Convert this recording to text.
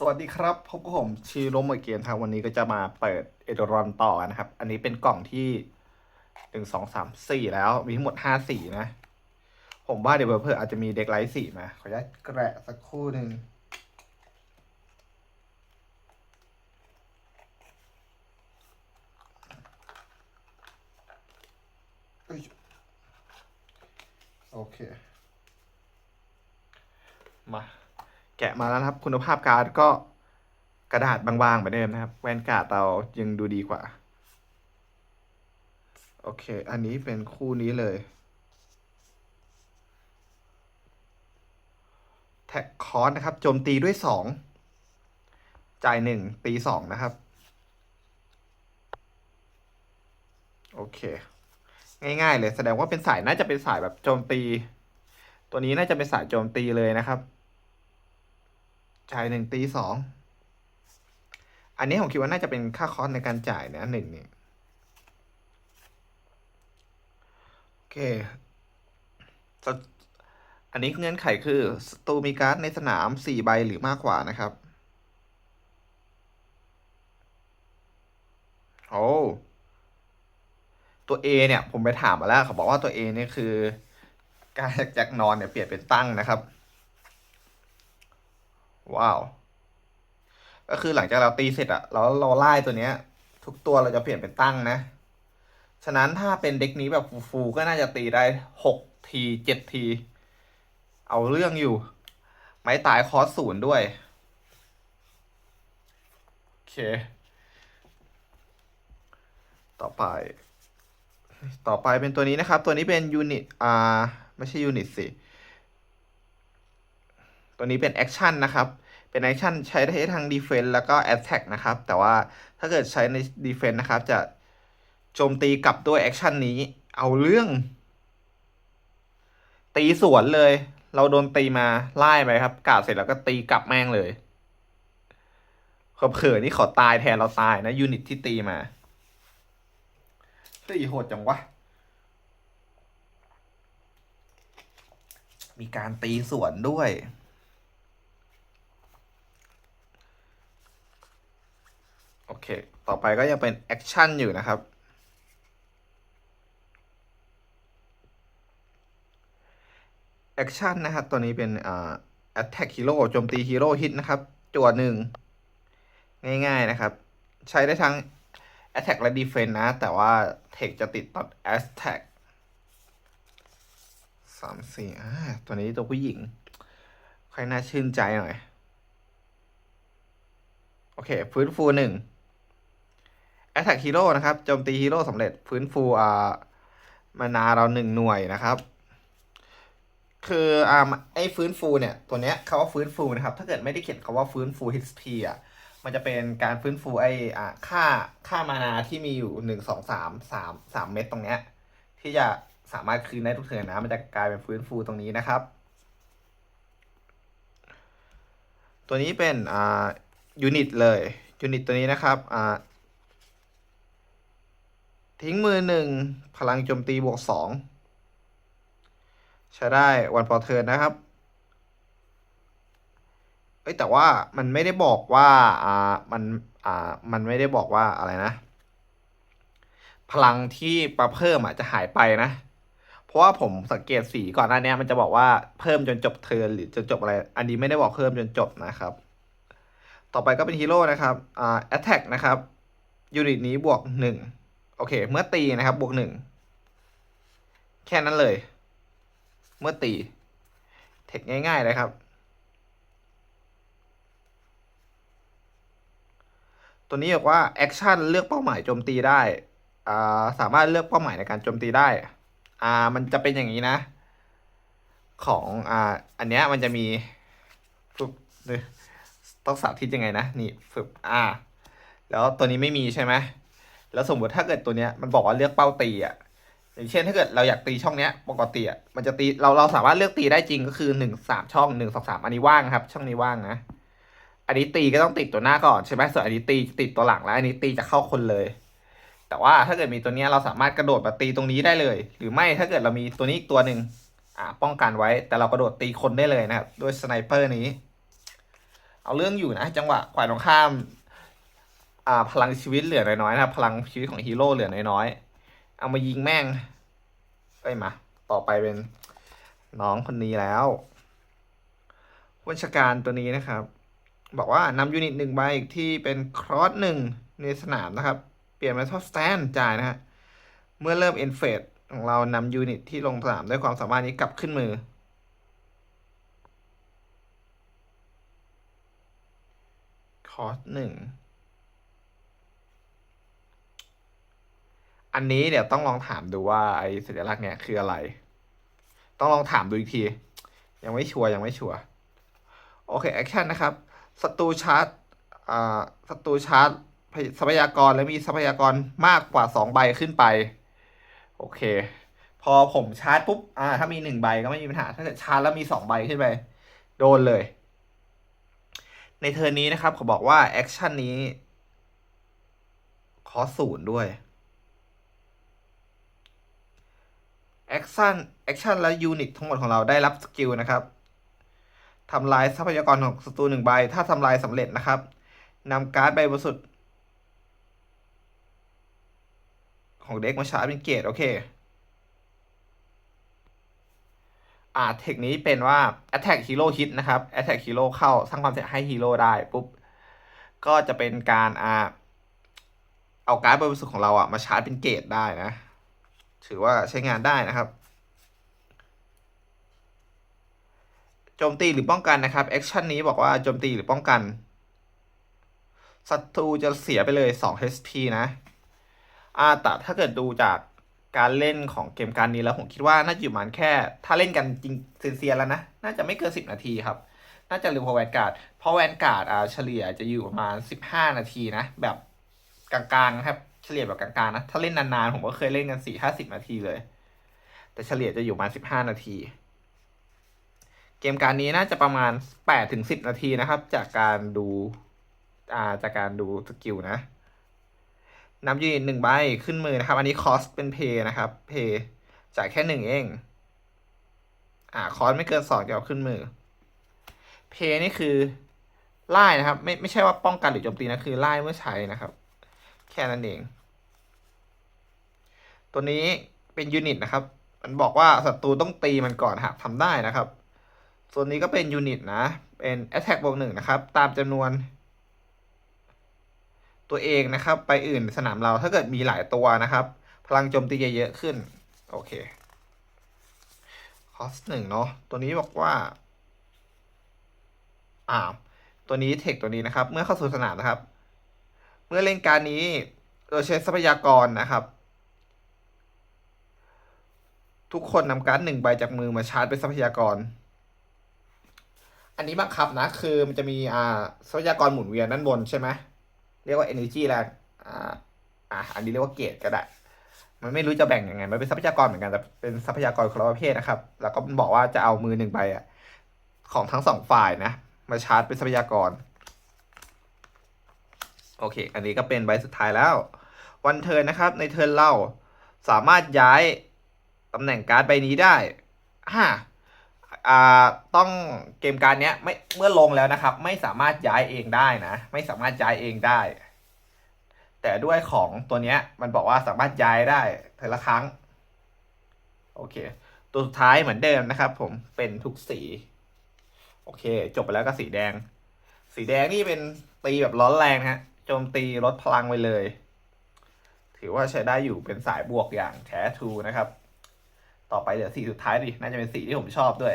สวัสดีครับพบกับผมชีโรมเกียนครับวันนี้ก็จะมาเปิดเอเดรอนต่อนะครับ อันนี้เป็นกล่องที่หนึ่งสองสามสี่แล้วมีทั้งหมดห้าสีนะ ผมว่าเดี๋ยวเพื่ออาจจะมีเด็กไลท์สีมาขออนุญาตแกะสักครู่หนึ่งโอเค มา แกะมาแล้วนะครับ คุณภาพการ์ดก็กระดาษบางๆเหมือนเดิมนะครับ แวนการ์ดเรายังดูดีกว่า โอเค อันนี้เป็นคู่นี้เลย แท็กคอร์สนะครับ โจมตีด้วยสองจ่ายหนึ่งตีสองนะครับ โอเค ง่ายๆเลย แสดงว่าเป็นสายน่าจะเป็นสายแบบโจมตี ตัวนี้น่าจะเป็นสายโจมตีเลยนะครับ จ่ายหนึ่งตีสอง อันนี้ผมคิดว่าน่าจะเป็นค่าคอสในการจ่ายนะหนึ่งเนี่ยโอเค อันนี้เงื่อนไขคือสตูมีการ์ดในสนามสี่ใบหรือมากกว่านะครับ โอ้ตัว A เนี่ย ผมไปถามมาแล้วเขาบอกว่าตัว A เนี่ยคือ การจ็คนอนเนี่ยเปลี่ยนเป็นตั้งนะครับ ว้าว ก็คือหลังจากเราตีเสร็จอะแล้วเราไล่ตัวเนี้ย ทุกตัวเราจะเปลี่ยนเป็นตั้งนะ ฉะนั้นถ้าเป็นเด็กนี้แบบฟูๆก็น่าจะตีได้หกทีเจ็ดที เอาเรื่องอยู่ ไม้ตายคอสศูนย์ด้วย โอเค ต่อไป ต่อไปเป็นตัวนี้นะครับ ตัวนี้เป็นยูนิต อ่า ไม่ใช่ยูนิตสิ ตัวนี้เป็นแอคชั่นนะครับ เป็นแอคชั่นใช้ได้ทั้ง Defense แล้วก็ Attack นะครับ แต่ว่าถ้าเกิดใช้ใน Defense นะครับ จะโจมตีกลับด้วยแอคชั่นนี้ เอาเรื่อง ตีสวนเลย เราโดนตีมาไล่ไปครับกาดเสร็จแล้วก็ตีกลับแม่งเลยเผลอนี่ขอตายแทนเราตายนะยูนิตที่ตีมาเฮ้ยโหดจังวะ มีการตีสวนด้วย โอ เค ต่อไปก็ยังเป็นแอคชั่นอยู่นะครับ แอคชั่นนะครับ ตัวนี้เป็นอ่า attack hero โจมตีฮีโร่ฮิตนะครับ จั่วหนึ่ง ง่ายๆนะครับ ใช้ได้ทั้ง attack และ defense นะ แต่ว่า tech จะติดตอน attack สามสี่อ่าตัวนี้ตัวผู้หญิง ค่อยน่าชื่นใจหน่อย โอเค ฟื้นฟูหนึ่ง Attack Hero นะครับโจมตีฮีโร่สำเร็จฟื้นฟูอ่ามานาเราหนึ่งหน่วยนะครับ คืออ่าไอ้ฟื้นฟูเนี่ย ตัวเนี้ยคาว่าฟื้นฟูนะครับ ถ้าเกิดไม่ได้เขียนคาว่าฟื้นฟู HP อะมันจะเป็นการฟื้นฟูไอ้อ่าค่าค่ามานาที่มีอยู่หนึ่งสองสามสามสามเม็ดตรงเนี้ย ที่จะสามารถคืนได้ทุกเทิร์นนะมันจะกลายเป็นฟื้นฟูตรงนี้นะครับ ตัวนี้เป็นอ่ายูนิตเลยยูนิตตัวนี้นะครับอ่า ทิ้งมือหนึ่งพลังโจมตีบวกสองใช้ได้วันพอเทิร์นนะครับเอ้ยแต่ว่ามันไม่ได้บอกว่าอ่ามันอ่ามันไม่ได้บอกว่าอะไรนะ พลังที่มาเพิ่มอะจะหายไปนะ เพราะว่าผมสังเกตสีก่อนหน้านี้มันจะบอกว่าเพิ่มจนจบเทิร์นหรือจนจบอะไร อันนี้ไม่ได้บอกเพิ่มจนจบนะครับ ต่อไปก็เป็นฮีโร่นะครับอ่าแอตแทกนะครับยูนิตนี้บวกหนึ่ง โอเค เมื่อตีนะครับบวกหนึ่งแค่นั้นเลย เมื่อตี เทคง่ายๆเลยครับ ตัวนี้บอกว่าแอคชั่นเลือกเป้าหมายโจมตีได้อ่าสามารถเลือกเป้าหมายในการโจมตีได้อ่ามันจะเป็นอย่างนี้นะ ของอ่าอันเนี้ยมันจะมีฝึกต้องสาธิตยังไงนะ นี่ฝึกอ่า แล้วตัวนี้ไม่มีใช่ไหม แล้วสมมติถ้าเกิดตัวเนี้ยมันบอกว่าเลือกเป้าตีอะอย่างเช่นถ้าเกิดเราอยากตีช่องเนี้ยปกติอะมันจะตีเราเราสามารถเลือกตีได้จริงก็คือหนึ่งสามช่องหนึ่งสองสามอันนี้ว่างครับ ช่องนี้ว่างนะอันนี้ตีก็ต้องติดตัวหน้าก่อนใช่ไหมส่วนอันนี้ตีติดตัวหลังแล้วอันนี้ตีจะเข้าคนเลย แต่ว่าถ้าเกิดมีตัวเนี้ยเราสามารถกระโดดมาตีตรงนี้ได้เลย หรือไม่ถ้าเกิดเรามีตัวนี้อีกตัวหนึ่งอ่าป้องกันไว้ แต่เรากระโดดตีคนได้เลยนะครับด้วยสไนเปอร์นี้ เอาเรื่องอยู่นะ จังหวะฝ่ายตรงข้าม อ่าพลังชีวิตเหลือน้อยๆนะครับพลังชีวิตของฮีโร่เหลือน้อยๆเอามายิงแม่งเอ้ยมา ต่อไปเป็นน้องคนนี้แล้ววัชการตัวนี้นะครับ บอกว่านำยูนิตหนึ่งใบที่เป็นครอสหนึ่งในสนามนะครับ เปลี่ยนเป็นท็อปสแตนจ่ายนะฮะเมื่อเริ่มเอ็นเฟสของเรานำยูนิตที่ลงสนามด้วยความสามารถนี้กลับขึ้นมือคอสหนึ่ง อันนี้เดี๋ยวต้องลองถามดูว่าไอ้สัญลักษณ์เนี่ยคืออะไร ต้องลองถามดูอีกที ยังไม่ชัวร์ยังไม่ชัวร์โอเคแอคชั่นนะครับศัตรูชาร์จอ่าศัตรูชาร์จทรัพยากรและมีทรัพยากรมากกว่าสองใบขึ้นไป โอเค พอผมชาร์จปุ๊บอ่าถ้ามีหนึ่งใบก็ไม่มีปัญหา ถ้าเกิดชาร์จแล้วมีสองใบขึ้นไปโดนเลย ในเทอร์นนี้นะครับเขาบอกว่าแอคชั่นนี้ ขอศูนย์ด้วย แอคชั่นแอคชั่นและยูนิตทั้งหมดของเราได้รับสกิลนะครับทำลายทรัพยากรของศัตรูหนึ่งใบ ถ้าทำลายสำเร็จนะครับนำการ์ดใบบริสุทธิ์ของเด็กมาชาร์จเป็นเกรดโอเคอ่าเทคนี้เป็นว่า attack hero hit นะครับ attack hero เข้าสร้างความเสียหายให้ฮีโร่ได้ปุ๊บ ก็จะเป็นการอ่าเอาการ์ดบริสุทธิ์ของเราอะมาชาร์จเป็นเกรดได้นะ ถือว่าใช้งานได้นะครับโจมตีหรือป้องกันนะครับแอคชั่นนี้บอกว่าโจมตีหรือป้องกันศัตรูจะเสียไปเลย2 HP นะอาแต่ถ้าเกิดดูจากการเล่นของเกมการนี้แล้วผมคิดว่าน่าจะอยู่ประมาณแค่ ถ้าเล่นกันจริงเซียนๆแล้วนะ น่าจะไม่เกิน 10 นาทีครับ น่าจะร็วกว่าแวนการ์ดเพราะแวนการ์ดอ่าเฉลี่ยจะอยู่ประมาณ 15 นาทีนะ แบบกลางๆนะครับ เฉลี่ยแบบกลางๆนะ ถ้าเล่นนานๆ ผมก็เคยเล่นกัน4-50นาทีเลย แต่เฉลี่ยจะอยู่ประมาณ15นาที เกมการนี้น่าจะประมาณ8ถึง10นาทีนะครับ จากการดูอ่าจากการดูสกิลนะนำยูนิตหนึ่งใบขึ้นมือนะครับ อันนี้คอสเป็นเพย์นะครับ เพย์จ่ายแค่หนึ่งเอง อ่า คอสไม่เกินสองจะเอาขึ้นมือ เพย์นี่คือไล่นะครับ ไม่ไม่ใช่ว่าป้องกันหรือโจมตีนะ คือไล่เมื่อใช้นะครับ แค่นั้นเอง ตัวนี้เป็นยูนิตนะครับ มันบอกว่าศัตรูต้องตีมันก่อนหากทำได้นะครับ ส่วนนี้ก็เป็นยูนิตนะ เป็น attack บวกหนึ่งนะครับ ตามจำนวน ตัวเองนะครับ ไปอื่นสนามเราถ้าเกิดมีหลายตัวนะครับ พลังโจมตีเยอะขึ้น โอเคคอสหนึ่งเนาะ ตัวนี้บอกว่า อ่า ตัวนี้เทคตัวนี้นะครับ เมื่อเข้าสู่สนามนะครับ เมื่อเล่นการนี้โดยใช้ทรัพยากรนะครับ ทุกคนนำการ์ดหนึ่งใบจากมือมาชาร์จเป็นทรัพยากร อันนี้บังคับนะคือมันจะมีอ่าทรัพยากรหมุนเวียนด้านบนใช่ไหมเรียกว่า energy แล้วอ่าอ่าอันนี้เรียกว่าเกรดก็ได้ มันไม่รู้จะแบ่งยังไง มันเป็นทรัพยากรเหมือนกันแต่เป็นทรัพยากรคนละประเภทนะครับ แล้วก็มันบอกว่าจะเอามือหนึ่งใบอะของทั้งสองฝ่ายนะ มาชาร์จเป็นทรัพยากร โอเค อันนี้ก็เป็นใบสุดท้ายแล้ว วันเทิร์นนะครับ ในเทิร์นเราสามารถย้ายตำแหน่งการ์ดใบนี้ได้ฮ่าอ่าต้องเกมการดเนี้ยไม่เมื่อลงแล้วนะครับ ไม่สามารถย้ายเองได้นะ ไม่สามารถย้ายเองได้ แต่ด้วยของตัวเนี้ยมันบอกว่าสามารถย้ายได้เทอละครั้ง โอเค ตัวสุดท้ายเหมือนเดิมนะครับ ผมเป็นทุกสี โอเค จบไปแล้วก็สีแดง สีแดงนี่เป็นตีแบบร้อนแรงนะฮะ โจมตีลดพลังไปเลย ถือว่าใช้ได้อยู่เป็นสายบวกอย่างแท้ทูนะครับ ต่อไปเหลือสีสุดท้ายดิ น่าจะเป็นสีที่ผมชอบด้วย